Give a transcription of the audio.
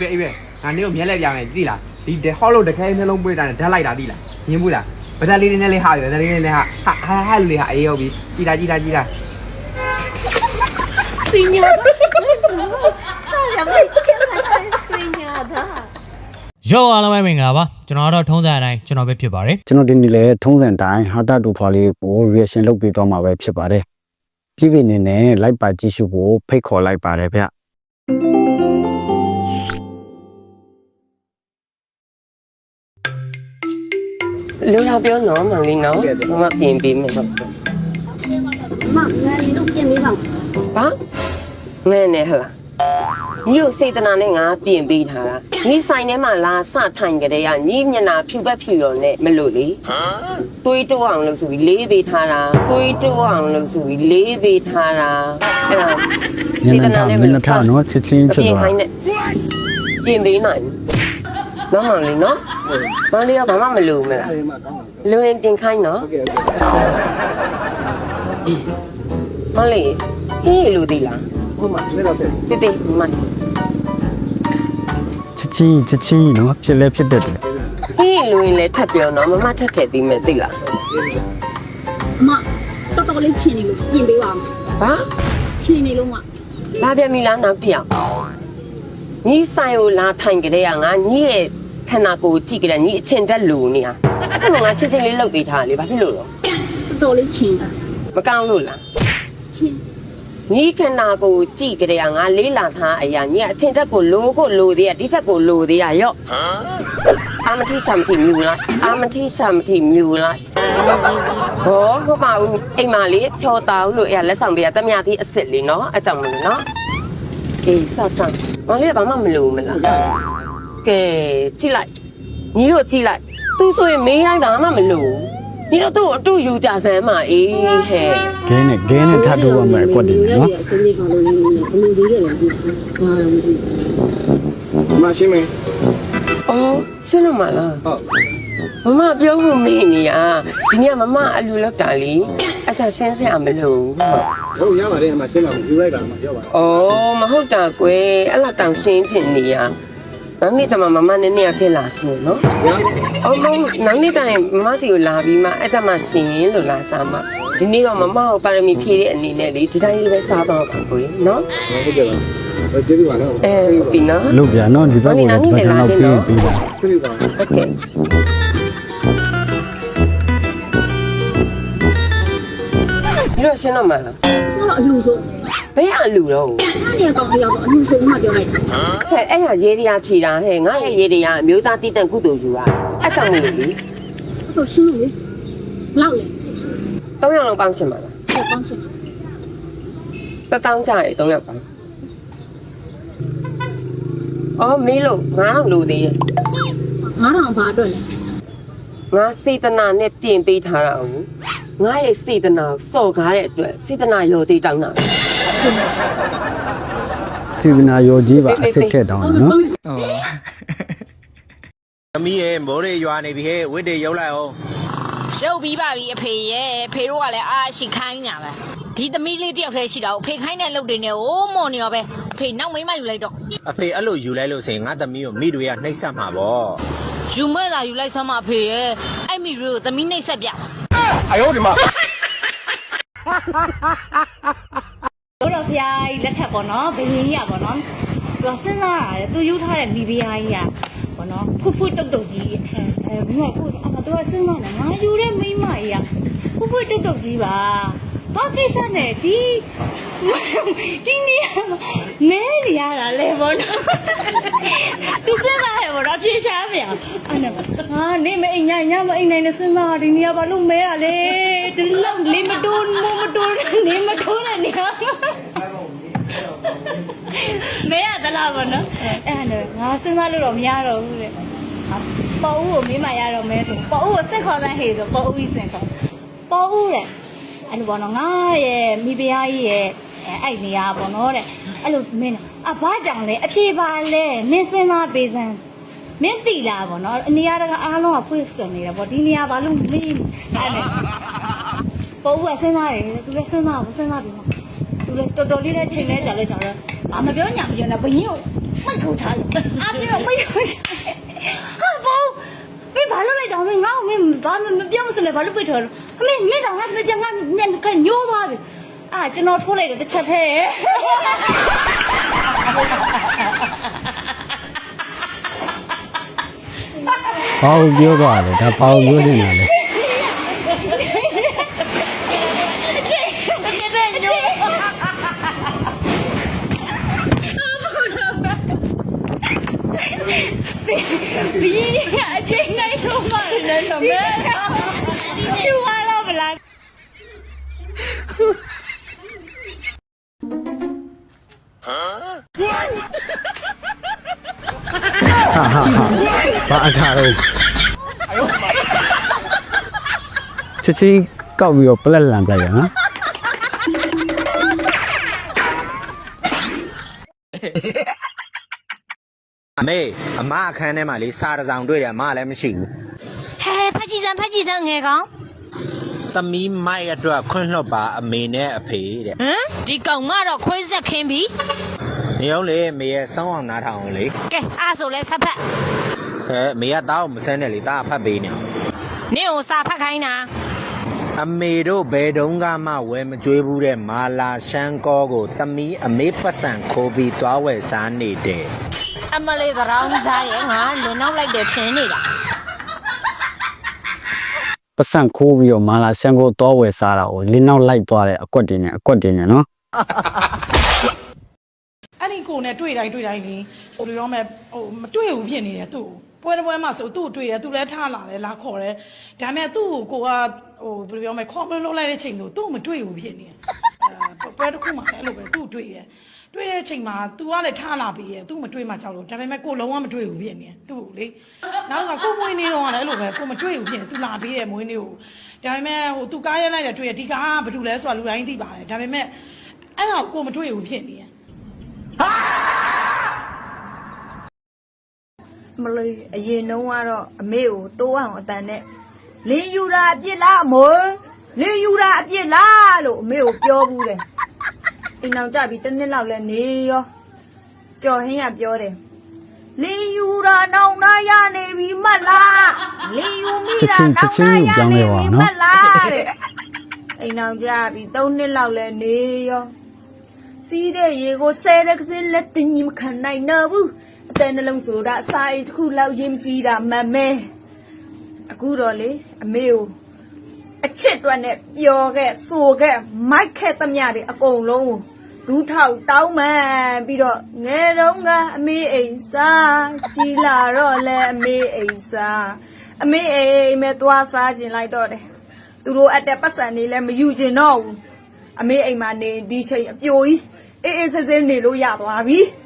ပဲအေးပဲငါနေ့ကိုမျက်လက်ပြမယ်သိလားဒီဟောလို့တခဲနှလုံးပွေးတာနဲ့ဓာတ်လိုက်တာသိလားညင်းဘူးလားဗဒလေးလေးနဲ့လေးဟာရယ်ဗဒလေးလေးနဲ့ဟာဟာဟာဟာလူလေးဟာအေးရောက်ပြီကြည်တာကြည်တာကြည်တာစင်ညာတာဆရာမကျန်တာစင်ညာတာရောအားလုံးပဲမင်္ဂလာပါကျွန်တော်ကတော့ထုံးစံအတိုင်းကျွန်တော်ပဲဖြစ်ပါတယ်ကျွန်တော်ဒီနေ့လည်းထုံးစံတိုင်းဟာတာတူဖွာလေးကို reaction လုပ်ပေးသွားမှာပဲဖြစ်ပါတယ်ပြည်ပြည်နေနဲ့ like ပါကြည့်ရှုဖို့ဖိတ်ခေါ်လိုက်ပါတယ်ဗျ လုံလောက်ပြောနော်မောင်လေးနော်မမပြင်ပေးမယ်ဟုတ်မမငါနေတော့ပြင်ပေးပါဘာငဲ့နေဟလားညီကိုစေတနာနဲ့ငါပြင်ပေးထားတာညီဆိုင်ထဲမှာလာစထိုင်ကြတဲ့ကညီမျက်နာဖြူပက်ဖြူရော်နဲ့မလို့လေသွေးတိုးအောင်လို့ဆိုပြီးလေးပေးထားတာသွေးတိုးအောင်လို့ဆိုပြီးလေးပေးထားတာအဲ့ဒါစေတနာနဲ့မလို့စနော်ချစ်ချင်းဖြစ်သွားပြင်ခိုင်းနဲ့ပြင်သေးနိုင် နော်မောင်လေးနော်မောင်လေးကဘာမှမလိုဘူးမလားလူရင်တင်ခိုင်းနော်မောင်လေးဟေးလူသေးလားဟုတ်မှာကျွန်တော်ပြပြပြမန်ချစ်ချင်းချစ်ချင်းနော်ဖြစ်လဲဖြစ်တတ်တယ်ဟေးလူရင်လည်းထပ်ပြောနော်မမထပ်ထည့်ပြီးမယ်သိလားမတော်တော်လေးချင်နေလို့ပြင်ပေးပါဦးဘာချင်နေလို့မလာပြန်ပြီလားနောက်တစ်ယောက်ညီဆိုင်ကိုလာထိုင်ကြတဲ့ကငါညီရဲ့ ခန္ဓာကိုယ်ကြည့်ကြတယ်ညီအချင်တက်လို့နေတာအဲ့ကျွန်တော်ငါချင်းချင်းလေးလှုပ်ပေးထားလေဘာဖြစ်လို့လဲတော်တော်လေးချင်တာမကောင်းလို့လားချင်ညီခန္ဓာကိုယ်ကြည့်ကြတယ်ငါလေးလာထားအရာညီအချင်တက်ကိုလိုကိုလိုသေးရဒီတက်ကိုလိုသေးရရော့အာမတိဆမ်တိမြူလားအာမတိဆမ်တိမြူလားဘောဟိုမှာဦးအိမ်မလေးဖြောတောင်းလို့အဲ့လက်ဆောင်ပေးရတမရသေးအစ်စ်လေးနော်အကြောင်းမလို့နော်ကေဆော့ဆော့ဘာလေးဘာမှမလို့မလား ကဲကြည့်လိုက်ညီတို့ကြည့်လိုက်သူဆိုရင်မင်းတိုင်းဘာမှမလို့ညီတို့သူ့ကိုအတူယူကြစမ်းမအေးဟဲ့ဂဲနဲ့ဂဲနဲ့ထပ်တိုးရမယ်ကွက်တယ်နော်ဒီနေ့ဘာလို့လဲဒီနေ့ရေးရတယ်ဘာမှမသိဘူးမရှိမင်းအော်ဆွလို့မလားဟုတ်မမပြောမှုမေ့နေရဒီနေ့မမအလူလောက်တာလीအချာရှင်းစရာမလိုဟုတ်ရပါတယ်အမရှင်းပါဘူးယူလိုက်တာမှပြောပါဩမဟုတ်တာကွယ်အဲ့လာတောင်ရှင်းချင်နေရ နောက်နေ့ကျမှမမနည်းနည်းထည့်လာစင်နော်အော်မဟုတ်နောက်နေ့ကျရင်မမစီကိုလာပြီးမှအဲ့ကျမှရှင်းလို့လာစားမှဒီနေ့တော့မမကိုပါရမီဖြည့်တဲ့အနေနဲ့လေဒီတိုင်းလေးပဲစားတော့ပါကွယ်နော် ဟုတ်ကဲ့ပါဘယ်ကျေးဇူးပါလဲ အဲပြီးနော် အလုပ်ပြနော်ဒီဘက်ကလည်းဒီဘက်ကတော့ပြီးပြီးတာ ကျေးဇူးပါ ဟုတ်ကဲ့ဒီတော့ရှင်းတော့မှာလား 我了路数， ဘယ်ဟာလူတော့ထားနေကောင်လေးရောအလူဆုံးမှပြောလိုက်တာဟဲ့အဲ့ဒါရေဒီယာခြေတာဟဲ့ငါရဲ့ရေဒီယာအမျိုးသားတည်တံ့ကုသိုလ်ယူတာအဲ့ကြောင့်မလို့လေအဲ့ဆိုရှင်းလို့လေဘလောက်လဲ၃ယောက်လုံးပေါင်းရှင်ပါလားဟုတ်ပေါင်းရှင်ပါတတောင်းကြရေ၃ယောက်ပါအော်မင်းလို့ငါလို့သေးတယ်ငါတော့ဘာအတွက်လဲငါစေတနာနဲ့ပြင်ပေးထားတာဟုတ်ငါရဲ့စေတနာကိုစော်ကားတဲ့အတွက်စေတနာရောသေးတောင်းတာ စီဗနာယောကြီးပါအစ်စ်ထက်တောင်းနော်သမီးရဲ့မိုးရေရွာနေပြီဟဲ့ဝစ်တွေရုပ်လိုက်အောင်ရှုပ်ပြီးပါပြီအဖေရဲ့အဖေတို့ကလည်းအားရှိခိုင်းညာပဲဒီသမီးလေးတယောက်တည်းရှိတာကိုအဖေခိုင်းတဲ့လုပ်တွေနဲ့အိုးမော်နေရောပဲအဖေနောက်မိမယူလိုက်တော့အဖေအဲ့လိုယူလိုက်လို့ဆိုရင်ငါသမီးကိုမိတွေကနှိပ်စက်မှာပေါ့ယူမဲ့သာယူလိုက်စမ်းမအဖေရဲ့အဲ့မိတွေကိုသမီးနှိပ်ဆက်ပြဘုရား ဖျားကြီးလက်ထက်ပေါ့နော်ဘင်းကြီးอ่ะပေါ့နော်သူကစဉ်းစားရတယ်သူယူထားတဲ့မိဖုရားကြီးอ่ะပေါ့နော်ဖုတ်ဖုတ်တုတ်တုတ်ကြီးအဲအဲဘင်းကဖုတ်အမသူကစဉ်းစားတယ်ငါယူတဲ့မိမကြီးอ่ะဖုတ်ဖုတ်တုတ်တုတ်ကြီးပါဘာကိစ္စနဲ့ဒီဒီနေရာမှာမဲနေရတာလေပေါ့နော်သူစဉ်းစားရပေါ့နော်ဖြေရှားပြန်အဲ့နဲ့ဟာနေမအိမ်ညညမအိမ်နိုင်နဲ့စဉ်းစားဒီနေရာဘာလို့မဲရလဲဒီလောက်လေးမတိုးမမတိုးနေမ မဲရသလားဗောနော်အဲ့ဒါနဲ့ငါစဉ်းစားလို့တော့မရတော့ဘူးတဲ့ငါပေါ်ဦးကိုမင်းမရတော့မဲဆိုပေါ်ဦးကိုစက်ခေါ်တဲ့ဟေဆိုပေါ်ဦးကြီးစင်ခေါ်ပေါ်ဦးတဲ့အဲ့လိုဗောနော်ငါရဲ့မိဖုရားကြီးရဲ့အဲ့အဲ့နေရာဗောနော်တဲ့အဲ့လိုမင်းအဘာကြောင့်လဲအဖြေပါလဲနင်းစဉ်းစားပေးစမ်းမင်းတိလားဗောနော်နေရာတကအားလုံးကဖွင့်စွန်နေတာဗောဒီနေရာဘာလို့မင်းအဲ့နဲ့ပေါ်ဦးကစဉ်းစားတယ်သူလည်းစဉ်းစားဘူးစဉ်းစားပြီးမှ သူလည်းတော်တော်လေးနဲ့ချိန်လဲကြာလဲကြာတော့ဘာမပြောညာမပြောနဲ့ဘယင်းကိုမိတ်ထိုးချလိုက်အဖေကမိတ်ထိုးချဟာဘောမင်းဘာလို့လဲတော့မင်းငါ့ကိုမင်းဘာမမပြောမစလဲဘာလို့ပိတ်ထော်လို့အမေမင်းတော့ငါမကြငါညက်ခညိုးသွားပြီအာကျွန်တော်ထိုးလိုက်တယ်တစ်ချက်ထဲဘာလို့ပြောသွားလဲဒါဘာလို့ပြောနေတာလဲ ဘီအချိန်နိုင်ဆုံး ပါလေတော့မဲချူလာတော့ဗလားဟာဟာဟာဘာအထားလဲချစ်ချင်းကောက်ပြီးတော့ပလက်လန်ပြရနော်အမေအမအခန်းထဲမှာလေစာတစ်စောင်တွေ့တယ်အမလည်းမရှိဘူး ဟဲဖက်ကြီးစံဖက်ကြီးစံငယ်ကောင်သမီးမိုက်အတွက်ခွင့်လွှတ်ပါအမေနဲ့အဖေတဲ့ဟမ်ဒီကောင်မတော့ခွေးဆက်ခင်းပြီနေအောင်လေအမေရဲ့စောင်းအောင်နားထောင်အောင်လေကဲအားဆိုလဲဆက်ဖက်အဲအမေကတောင်းမဆန်းနဲ့လေတားဖတ်ပေးနေအောင်နင့်ကိုစာဖတ်ခိုင်းတာအမေတို့ဘယ်တုန်းကမှဝယ်မကြွေးဘူးတဲ့မာလာရှန်ကောကိုသမီးအမေပတ်စံခိုးပြီးသွားဝယ်စားနေတယ်အမလေးသရောင်းစားရဲ့ငါလွန်နောက်လိုက်တယ်ထင်နေတာ ပတ်စံခိုးပြီးတော့မာလာရှန်ကိုတောဝယ်စားတာကိုလင်းနောက်လိုက်သွားတဲ့အကွက်တင်နဲ့အကွက်တင်နဲ့နော်အဲ့ဒီကိုနဲ့တွေ့တိုင်းတွေ့တိုင်းလေဟိုလိုရောမဲ့ဟိုမတွေ့ဘူးဖြစ်နေတယ်သူ့ကိုပွဲတစ်ပွဲမှာဆိုသူ့ကိုတွေ့တယ်သူလည်းထားလာတယ်လာခေါ်တယ်ဒါပေမဲ့သူ့ကိုကိုကဟိုဘယ်လိုပြောမလဲခေါ်မလို့လိုက်တဲ့ချိန်ဆိုသူ့ကိုမတွေ့ဘူးဖြစ်နေတယ်အဲ ပွဲတစ်ခုမှလည်းအဲ့လိုပဲသူ့ကိုတွေ့တယ်တွေ့တဲ့ချိန်မှာ तू ကလည်းထားလာပြီးရဲ့ तू မတွေ့မှကြောက်လို့ဒါပေမဲ့ကိုလုံးဝမတွေ့ဘူးဖြစ်နေတယ်သူ့ကိုလေနောက်ကကိုမွေးနေတော့ကလည်းအဲ့လိုပဲကိုမတွေ့ဘူးဖြစ်နေ तू လာပြီးရဲ့မွေးနေကိုဒါပေမဲ့ဟို तू ကားရဲလိုက်တယ်တွေ့ရဒီကားကဘာလို့လဲဆိုတာလူတိုင်းသိပါတယ်ဒါပေမဲ့အဲ့ဒါကိုကိုမတွေ့ဘူးဖြစ်နေတယ် မလို့အရင်တုန်းကတော့အမေကိုတိုးအောင်အတန်နဲ့လင်းယူတာအပြစ်လားအမိုး လင်းယူတာအပြစ်လားလို့အမေကိုပြောဘူးတယ်အိမ်အောင်ကြပြီတစ်နှစ်လောက်လဲနေရောကြော်ဟင်းကပြောတယ်လင်းယူတာနောင်နာရနေပြီမတ်လားလင်းယူမိတာနောင်နာရနေပြီမတ်လားတဲ့အိမ်အောင်ကြပြီ၃နှစ်လောက်လဲနေရောစီးတဲ့ရေကိုဆဲတဲ့ကစလက်တင်ကြီးမခံနိုင်တော့ဘူးအတဲနှလုံးဆိုတာအစာအိတ်တစ်ခုလောက်ရင်းကြည့်တာမမဲအခုတော့လေအမေကို အချစ်တွက်နဲ့ပျော်ခဲ့စိုးခဲ့မိုက်ခဲ့သမျှတွေအကုန်လုံးကိုလူထောက်တောင်းမှန်ပြီးတော့ငယ်တုန်းကအမေအိမ်စားကြီးလာတော့လဲအမေအိမ်စားအမေအိမ်မဲ့သွားစားခြင်းလိုက်တော့တယ်သူတို့အတက်ပတ်စံနေလဲမယူခြင်းတော့ဘူးအမေအိမ်မှာနေဒီချိန်အပြိုကြီးအေးအေးဆေးဆေးနေလို့ရသွားပြီ။